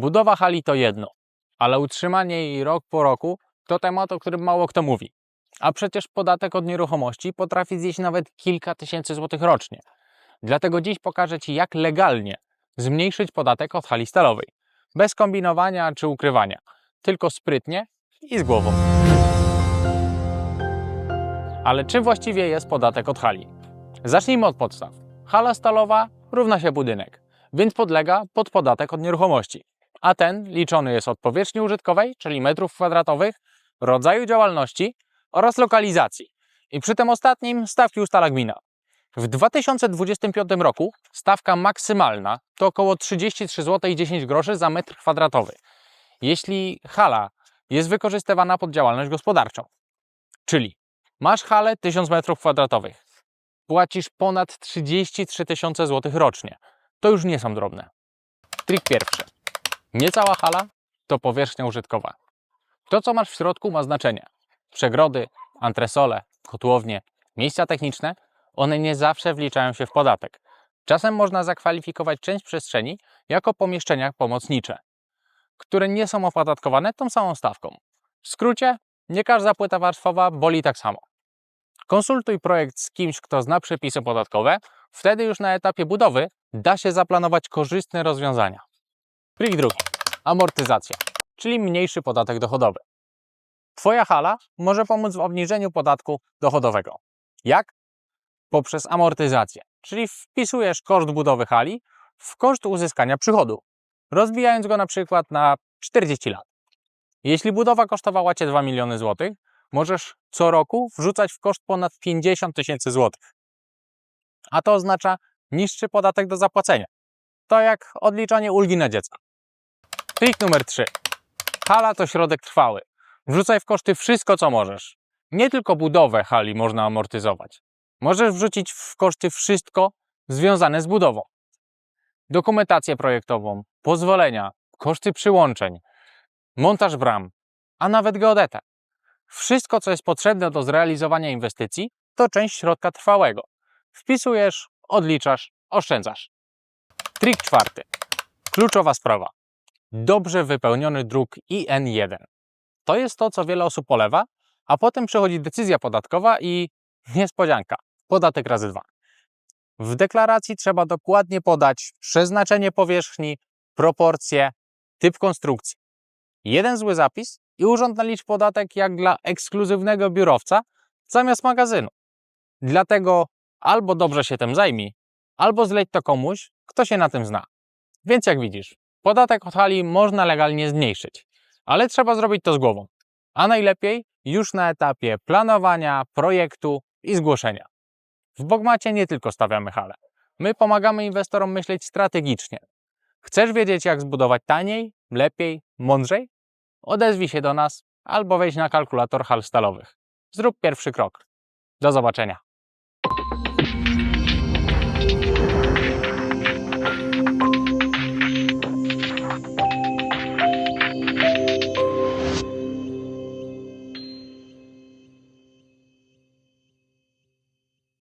Budowa hali to jedno, ale utrzymanie jej rok po roku to temat, o którym mało kto mówi. A przecież podatek od nieruchomości potrafi zjeść nawet kilka tysięcy złotych rocznie. Dlatego dziś pokażę Ci, jak legalnie zmniejszyć podatek od hali stalowej. Bez kombinowania czy ukrywania, tylko sprytnie i z głową. Ale czym właściwie jest podatek od hali? Zacznijmy od podstaw. Hala stalowa równa się budynek, więc podlega pod podatek od nieruchomości. A ten liczony jest od powierzchni użytkowej, czyli metrów kwadratowych, rodzaju działalności oraz lokalizacji. I przy tym ostatnim stawki ustala gmina. W 2025 roku stawka maksymalna to około 33 zł 10 groszy za metr kwadratowy, jeśli hala jest wykorzystywana pod działalność gospodarczą. Czyli masz halę 1000 m2, płacisz ponad 33 tysiące złotych rocznie. To już nie są drobne. Trik pierwszy. Niecała hala to powierzchnia użytkowa. To, co masz w środku, ma znaczenie. Przegrody, antresole, kotłownie, miejsca techniczne, one nie zawsze wliczają się w podatek. Czasem można zakwalifikować część przestrzeni jako pomieszczenia pomocnicze, które nie są opodatkowane tą samą stawką. W skrócie, nie każda płyta warstwowa boli tak samo. Konsultuj projekt z kimś, kto zna przepisy podatkowe, wtedy już na etapie budowy da się zaplanować korzystne rozwiązania. Trik drugi. Amortyzacja, czyli mniejszy podatek dochodowy. Twoja hala może pomóc w obniżeniu podatku dochodowego. Jak? Poprzez amortyzację, czyli wpisujesz koszt budowy hali w koszt uzyskania przychodu, rozbijając go na przykład na 40 lat. Jeśli budowa kosztowała Cię 2 miliony złotych, możesz co roku wrzucać w koszt ponad 50 tysięcy złotych. A to oznacza niższy podatek do zapłacenia. To jak odliczanie ulgi na dziecko. Trik numer 3. Hala to środek trwały. Wrzucaj w koszty wszystko, co możesz. Nie tylko budowę hali można amortyzować. Możesz wrzucić w koszty wszystko związane z budową. Dokumentację projektową, pozwolenia, koszty przyłączeń, montaż bram, a nawet geodetę. Wszystko, co jest potrzebne do zrealizowania inwestycji, to część środka trwałego. Wpisujesz, odliczasz, oszczędzasz. Trik czwarty. Kluczowa sprawa. Dobrze wypełniony druk IN1. To jest to, co wiele osób polewa, a potem przychodzi decyzja podatkowa i niespodzianka. Podatek razy dwa. W deklaracji trzeba dokładnie podać przeznaczenie powierzchni, proporcje, typ konstrukcji. Jeden zły zapis i urząd nalicz podatek jak dla ekskluzywnego biurowca zamiast magazynu. Dlatego albo dobrze się tym zajmij, albo zleć to komuś, kto się na tym zna. Więc jak widzisz, podatek od hali można legalnie zmniejszyć, ale trzeba zrobić to z głową. A najlepiej już na etapie planowania, projektu i zgłoszenia. W Bogmacie nie tylko stawiamy hale. My pomagamy inwestorom myśleć strategicznie. Chcesz wiedzieć, jak zbudować taniej, lepiej, mądrzej? Odezwij się do nas albo wejdź na kalkulator hal stalowych. Zrób pierwszy krok. Do zobaczenia.